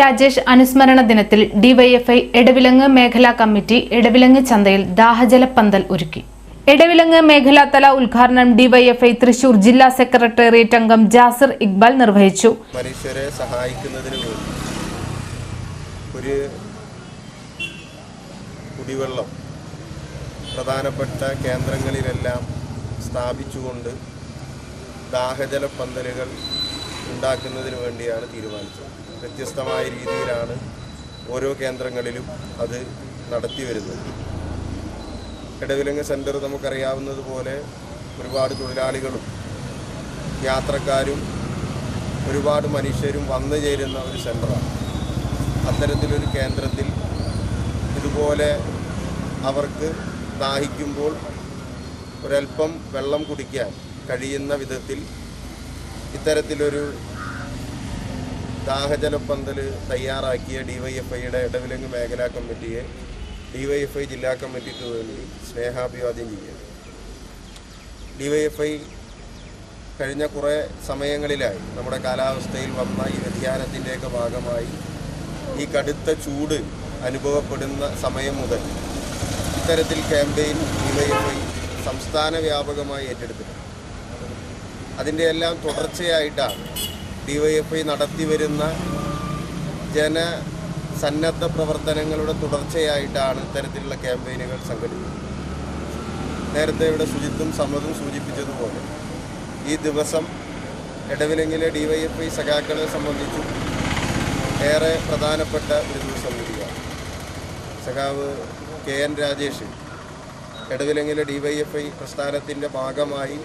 രാജേഷ് അനുസ്മരണ ദിനത്തിൽ ഡിവൈഎഫ്ഐ എടവിലങ്ങ് മേഖലാ കമ്മിറ്റി എടവിലങ്ങ് ചന്തയിൽ ദാഹജല പന്തൽ ഒരുക്കി. എടവിലങ്ങ് മേഖലാതല ഉദ്ഘാടനം ഡിവൈഎഫ്ഐ തൃശൂർ ജില്ലാ സെക്രട്ടേറിയറ്റ് അംഗം ജാസിർ ഇക്ബാൽ നിർവഹിച്ചു. ഒരു കുടിവെള്ളം പ്രധാനപ്പെട്ട കേന്ദ്രങ്ങളിലെല്ലാം സ്ഥാപിച്ചുകൊണ്ട് ദാഹജല പന്തലുകൾ ഉണ്ടാക്കുന്നതിന് വേണ്ടിയാണ് തീരുമാനിച്ചത്. വ്യത്യസ്തമായ രീതിയിലാണ് ഓരോ കേന്ദ്രങ്ങളിലും അത് നടത്തി വരുന്നത്. ഇടവിലങ്ങ് സെന്റർ നമുക്കറിയാവുന്നതുപോലെ ഒരുപാട് തൊഴിലാളികളും യാത്രക്കാരും ഒരുപാട് മനുഷ്യരും വന്നു ചേരുന്ന ഒരു സെന്ററാണ് അത്തരത്തിലൊരു കേന്ദ്രത്തിൽ ഇതുപോലെ അവർക്ക് ദാഹിക്കുമ്പോൾ ഒരൽപ്പം വെള്ളം കുടിക്കാൻ കഴിയുന്ന വിധത്തിൽ ഇത്തരത്തിലൊരു ദാഹജലപ്പന്തൽ തയ്യാറാക്കിയ ഡിവൈഎഫ്ഐയുടെ ഇടവിലങ്ങ് മേഖലാ കമ്മിറ്റിയെ ഡിവൈഎഫ്ഐ ജില്ലാ കമ്മിറ്റിക്ക് വേണ്ടി സ്നേഹാഭിവാദ്യം ചെയ്യുന്നു. ഡിവൈഎഫ്ഐ കഴിഞ്ഞ കുറേ സമയങ്ങളിലായി നമ്മുടെ കാലാവസ്ഥയിൽ വന്ന ഈ വ്യതിയാനത്തിന്റെയൊക്കെ ഭാഗമായി ഈ കടുത്ത ചൂട് അനുഭവപ്പെടുന്ന സമയം മുതൽ ഇത്തരത്തിൽ ക്യാമ്പയിൻ ഡിവൈഎഫ്ഐ സംസ്ഥാന വ്യാപകമായി ഏറ്റെടുത്തിട്ടുണ്ട്. അതിന്റെ എല്ലാം തുടർച്ചയായിട്ടാണ് ഡിവൈഎഫ്ഐ നടത്തി വരുന്ന ജന സന്നദ്ധ പ്രവർത്തനങ്ങളുടെ തുടർച്ചയായിട്ടാണ് ഇത്തരത്തിലുള്ള ക്യാമ്പയിനുകൾ സംഘടിപ്പിക്കുന്നത്. നേരത്തെ ഇവിടെ ശുചിത്വം സമ്മതം സൂചിപ്പിച്ചതുപോലെ ഈ ദിവസം ഇടവിലെങ്കിലെ ഡിവൈഎഫ്ഐ സഖാക്കളെ സംബന്ധിച്ചും ഏറെ പ്രധാനപ്പെട്ട ഒരു ദിവസം കൂടിയാണ്. സഖാവ് കെ എൻ രാജേഷ് ഇടവിലെങ്കിലെ ഡിവൈഎഫ്ഐ പ്രസ്ഥാനത്തിന്റെ ഭാഗമായി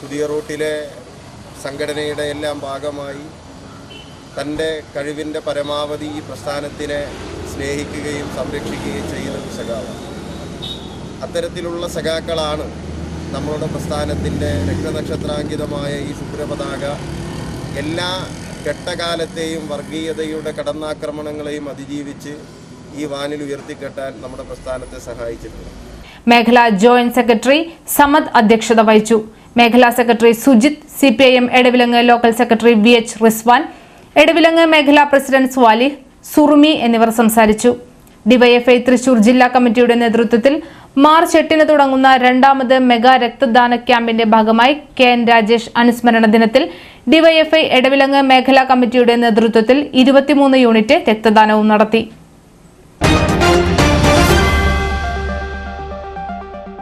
പുതിയ റൂട്ടിലെ സംഘടനയുടെ എല്ലാം ഭാഗമായി തന്റെ കഴിവിന്റെ പരമാവധി ഈ പ്രസ്ഥാനത്തിനെ സ്നേഹിക്കുകയും സംരക്ഷിക്കുകയും ചെയ്യുന്ന ഒരു സഖാവാണ് അത്തരത്തിലുള്ള സഖാക്കളാണ് നമ്മളുടെ പ്രസ്ഥാനത്തിന്റെ രക്തനക്ഷത്രാങ്കിതമായ ഈ ശുഭ്രപതാക എല്ലാ കെട്ടകാലത്തെയും വർഗീയതയുടെ കടന്നാക്രമണങ്ങളെയും അതിജീവിച്ച് ഈ വാനിൽ ഉയർത്തിക്കെട്ടാൻ നമ്മുടെ പ്രസ്ഥാനത്തെ സഹായിച്ചിട്ടുണ്ട്. മേഖലാ ജോയിന്റ് സെക്രട്ടറി സമദ് അധ്യക്ഷത വഹിച്ചു. മേഖലാ secretary Sujith C P I M Edavilangu local secretary V H Rizwan Edavilangu മേഖലാ പ്രസിഡന്റ് സ്വാലിഹ് സുറുമി എന്നിവർ സംസാരിച്ചു. ഡിവൈഎഫ്ഐ തൃശൂർ ജില്ലാ കമ്മിറ്റിയുടെ നേതൃത്വത്തിൽ മാർച്ച് എട്ടിന് തുടങ്ങുന്ന രണ്ടാമത് മെഗാ രക്തദാന ക്യാമ്പിന്റെ ഭാഗമായി കെ എൻ രാജേഷ് അനുസ്മരണ ദിനത്തിൽ ഡിവൈഎഫ്ഐ എടവിലങ്ങ് മേഖലാ കമ്മിറ്റിയുടെ നേതൃത്വത്തിൽ ഇരുപത്തിമൂന്ന് യൂണിറ്റ് രക്തദാനവും നടത്തി.